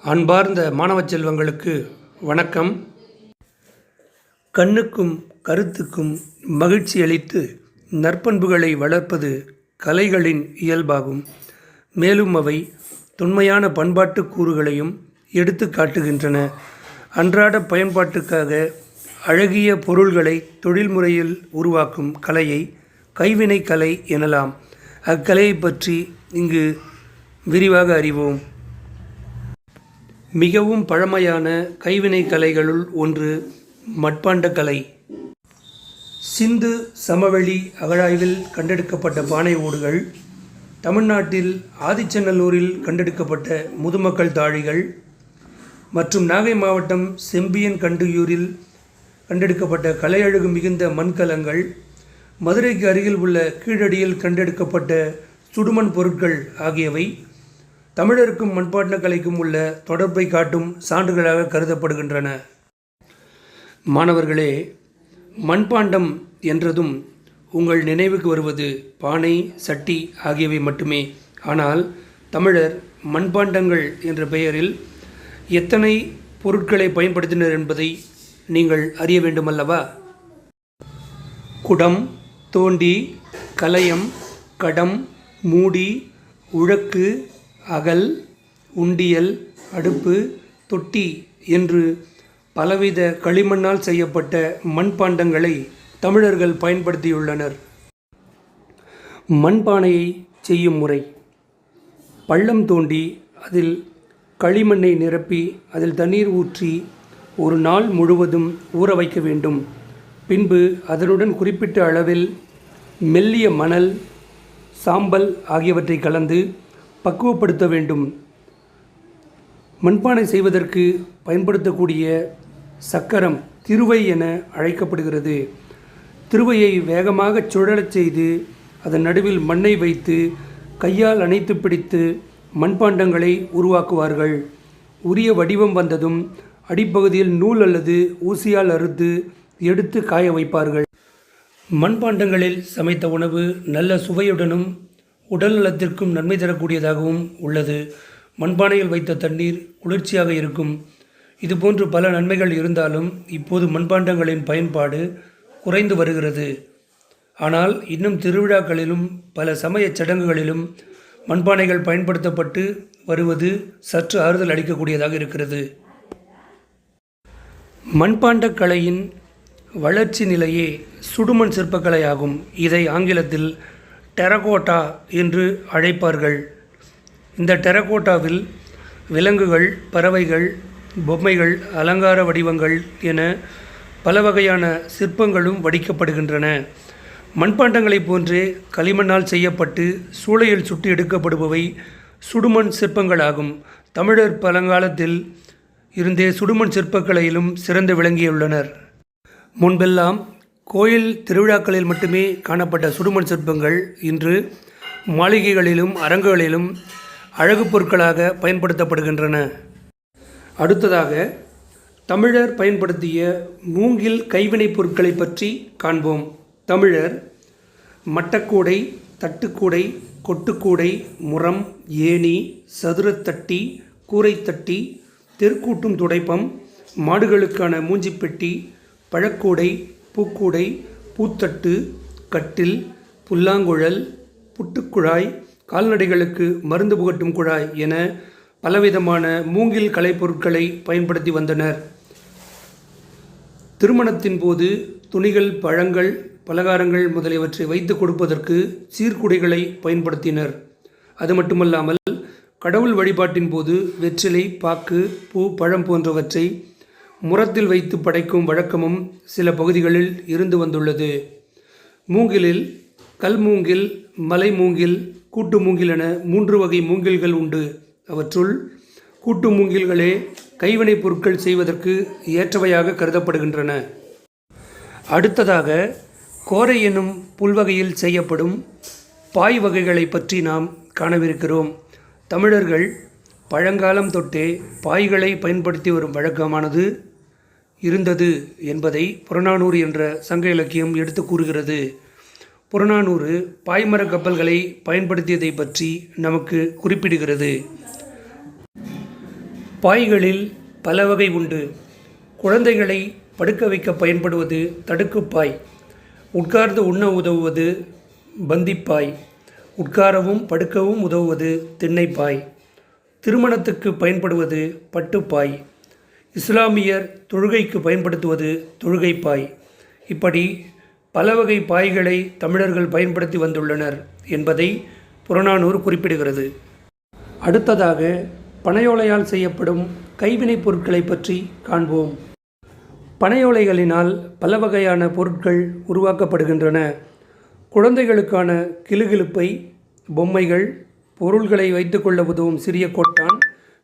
அன்பார்ந்த மாணவ செல்வங்களுக்கு வணக்கம். கண்ணுக்கும் கருத்துக்கும் மகிழ்ச்சி அளித்து நற்பண்புகளை வளர்ப்பது கலைகளின் இயல்பாகும். மேலும் அவை தொன்மையான பண்பாட்டு கூறுகளையும் எடுத்து காட்டுகின்றன. அன்றாட பயன்பாட்டுக்காக அழகிய பொருள்களை தொழில்முறையில் உருவாக்கும் கலையை கைவினை கலை எனலாம். அக்கலையை பற்றி இங்கு விரிவாக அறிவோம். மிகவும் பழமையான கைவினை கலைகளுள் ஒன்று மட்பாண்ட கலை. சிந்து சமவெளி அகழாய்வில் கண்டெடுக்கப்பட்ட பானை ஓடுகள் தமிழ்நாட்டில் ஆதிச்சநல்லூரில் கண்டெடுக்கப்பட்ட முதுமக்கள் தாழிகள் மற்றும் நாகை மாவட்டம் செம்பியன் கண்டியூரில் கண்டெடுக்கப்பட்ட கலையழகு மிகுந்த மண்கலங்கள் மதுரைக்கு அருகில் உள்ள கீழடியில் கண்டெடுக்கப்பட்ட சுடுமண் பொருட்கள் ஆகியவை தமிழருக்கும் மண்பாண்ட கலைக்கும் உள்ள தொடர்பை காட்டும் சான்றுகளாக கருதப்படுகின்றன. மாணவர்களே மண்பாண்டம் என்றதும் உங்கள் நினைவுக்கு வருவது பானை சட்டி ஆகியவை மட்டுமே. ஆனால் தமிழர் மண்பாண்டங்கள் என்ற பெயரில் எத்தனை பொருட்களை பயன்படுத்தினர் என்பதை நீங்கள் அறிய வேண்டுமல்லவா? குடம் தோண்டி கலயம் கடம் மூடி உழக்கு அகல் உண்டியல் அடுப்பு தொட்டி என்று பலவித களிமண்ணால் செய்யப்பட்ட மண்பாண்டங்களை தமிழர்கள் பயன்படுத்தியுள்ளனர். மண்பானையை செய்யும் முறை. பள்ளம் தோண்டி அதில் களிமண்ணை நிரப்பி அதில் தண்ணீர் ஊற்றி ஒரு நாள் முழுவதும் ஊற வைக்க வேண்டும். பின்பு அதனுடன் குறிப்பிட்ட அளவில் மெல்லிய மணல் சாம்பல் ஆகியவற்றை கலந்து பக்குவப்படுத்த வேண்டும். மண்பானை செய்வதற்கு பயன்படுத்தக்கூடிய சக்கரம் திருவை என அழைக்கப்படுகிறது. திருவையை வேகமாக சுழலச் செய்து அதன் நடுவில் மண்ணை வைத்து கையால் அணைத்து பிடித்து மண்பாண்டங்களை உருவாக்குவார்கள். உரிய வடிவம் வந்ததும் அடிப்பகுதியில் நூல் அல்லது ஊசியால் அறுத்து எடுத்து காய வைப்பார்கள். மண்பாண்டங்களில் சமைத்த உணவு நல்ல சுவையுடனும் உடல் நலத்திற்கும் நன்மை தரக்கூடியதாகவும் உள்ளது. மண்பானையில் வைத்த தண்ணீர் குளிர்ச்சியாக இருக்கும். இதுபோன்று பல நன்மைகள் இருந்தாலும் இப்போது மண்பாண்டங்களின் பயன்பாடு குறைந்து வருகிறது. ஆனால் இன்னும் திருவிழாக்களிலும் பல சமயச் சடங்குகளிலும் மண்பானைகள் பயன்படுத்தப்பட்டு வருவது சற்று ஆறுதல் அளிக்கக்கூடியதாக இருக்கிறது. மண்பாண்டக் கலையின் வளர்ச்சி நிலையே சுடுமண் சிற்பக்கலை ஆகும் இதை ஆங்கிலத்தில் டெரகோட்டா என்று அழைப்பார்கள். இந்த டெரகோட்டாவில் விலங்குகள் பறவைகள் பொம்மைகள் அலங்கார வடிவங்கள் என பல வகையான சிற்பங்களும் வடிக்கப்படுகின்றன. மண்பாண்டங்களைப் போன்றே களிமண்ணால் செய்யப்பட்டு சூளையில் சுட்டு எடுக்கப்படுபவை சுடுமண் சிற்பங்களாகும். தமிழர் பழங்காலத்தில் இருந்தே சுடுமண் சிற்பக்கலையிலும் சிறந்து விளங்கியுள்ளனர். முன்பெல்லாம் கோயில் திருவிழாக்களில் மட்டுமே காணப்பட்ட சுடுமண் சிற்பங்கள் இன்று மாளிகைகளிலும் அரங்குகளிலும் அழகு பொருட்களாக பயன்படுத்தப்படுகின்றன. அடுத்ததாக தமிழர் பயன்படுத்திய மூங்கில் கைவினைப் பொருட்களை பற்றி காண்போம். தமிழர் மட்டக்கூடை தட்டுக்கூடை கொட்டுக்கூடை முரம் ஏணி சதுரத்தட்டி கூரைத்தட்டி தெருக்கூட்டும் துடைப்பம் மாடுகளுக்கான மூஞ்சிப்பெட்டி பழக்கூடை பூக்கூடை பூத்தட்டு கட்டில் புல்லாங்குழல் புட்டுக்குழாய் கால்நடைகளுக்கு மருந்து புகட்டும் குழாய் என பலவிதமான மூங்கில் கலைப்பொருட்களை பயன்படுத்தி வந்தனர். திருமணத்தின் போது துணிகள் பழங்கள் பலகாரங்கள் முதலியவற்றை வைத்து கொடுப்பதற்கு சீர்குடைகளை பயன்படுத்தினர். அது மட்டுமல்லாமல் கடவுள் வழிபாட்டின் போது வெற்றிலை பாக்கு பூ பழம் போன்றவற்றை முரத்தில் வைத்து படைக்கும் வழக்கமும் சில பகுதிகளில் இருந்து வந்துள்ளது. மூங்கிலில் கல் மூங்கில் மலை மூங்கில் கூட்டு மூங்கில் என மூன்று வகை மூங்கில்கள் உண்டு. அவற்றுள் கூட்டு மூங்கில்களே கைவினைப் பொருட்கள் செய்வதற்கு ஏற்றவையாக கருதப்படுகின்றன. அடுத்ததாக கோரை என்னும் புல்வகையில் செய்யப்படும் பாய் வகைகளை பற்றி நாம் காணவிருக்கிறோம். தமிழர்கள் பழங்காலம் தொட்டே பாய்களை பயன்படுத்தி வரும் வழக்கமானது இருந்தது என்பதை புறநானூறு என்ற சங்க இலக்கியம் எடுத்து கூறுகிறது. புறநானூறு பாய்மர கப்பல்களை பயன்படுத்தியதை பற்றி நமக்கு குறிப்பிடுகிறது. பாய்களில் பல வகை உண்டு. குழந்தைகளை படுக்க வைக்க பயன்படுவது தடுக்குப்பாய் உட்கார்ந்து உண்ண உதவுவது பந்திப்பாய். உட்காரவும் படுக்கவும் உதவுவது திண்ணைப்பாய். திருமணத்துக்கு பயன்படுவது பட்டுப்பாய். இஸ்லாமியர் தொழுகைக்கு பயன்படுத்துவது தொழுகைப்பாய். இப்படி பல வகை பாய்களை தமிழர்கள் பயன்படுத்தி வந்துள்ளனர் என்பதை புறநானூறு குறிப்பிடுகிறது. அடுத்ததாக பனையோலையால் செய்யப்படும் கைவினைப் பொருட்களை பற்றி காண்போம். பனையோலைகளினால் பல வகையான பொருட்கள் உருவாக்கப்படுகின்றன. குழந்தைகளுக்கான கிளுகிழுப்பை பொம்மைகள் பொருள்களை வைத்துக்கொள்ள உதவும் சிறிய கொட்டான்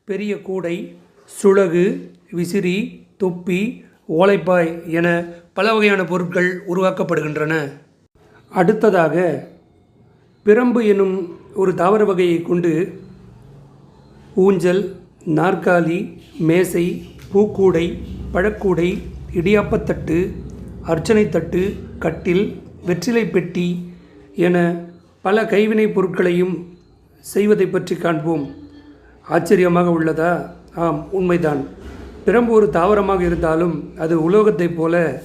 பெரிய கூடை சுளகு விசிறி தொப்பி ஓலைப்பாய் என பல வகையான பொருட்கள் உருவாக்கப்படுகின்றன. அடுத்ததாக பிரம்பு எனும் ஒரு தாவர வகையை கொண்டு ஊஞ்சல் நாற்காலி மேசை பூக்கூடை பழக்கூடை இடியாப்பத்தட்டு அர்ச்சனைத்தட்டு கட்டில் வெற்றிலை பெட்டி என பல கைவினைப் பொருட்களையும் செய்வதை பற்றி காண்போம். ஆச்சரியமாக உள்ளதா? ஆம் உண்மைதான். பிரம்பு ஒரு தாவரமாக இருந்தாலும் அது உலோகத்தைப் போல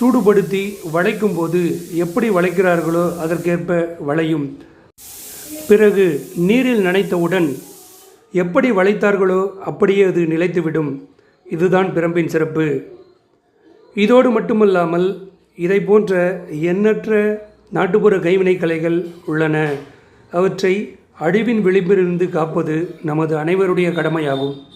சூடுபடுத்தி வளைக்கும் போது எப்படி வளைக்கிறார்களோ அதற்கேற்ப வளையும். பிறகு நீரில் நனைத்தவுடன் எப்படி வளைத்தார்களோ அப்படியே அது நிலைத்துவிடும். இதுதான் பிரம்பின் சிறப்பு. இதோடு மட்டுமல்லாமல் இதை போன்ற எண்ணற்ற நாட்டுப்புற கைவினைக் கலைகள் உள்ளன. அவற்றை அழிவின் விளிம்பிலிருந்து காப்பது நமது அனைவருடைய கடமையாகும்.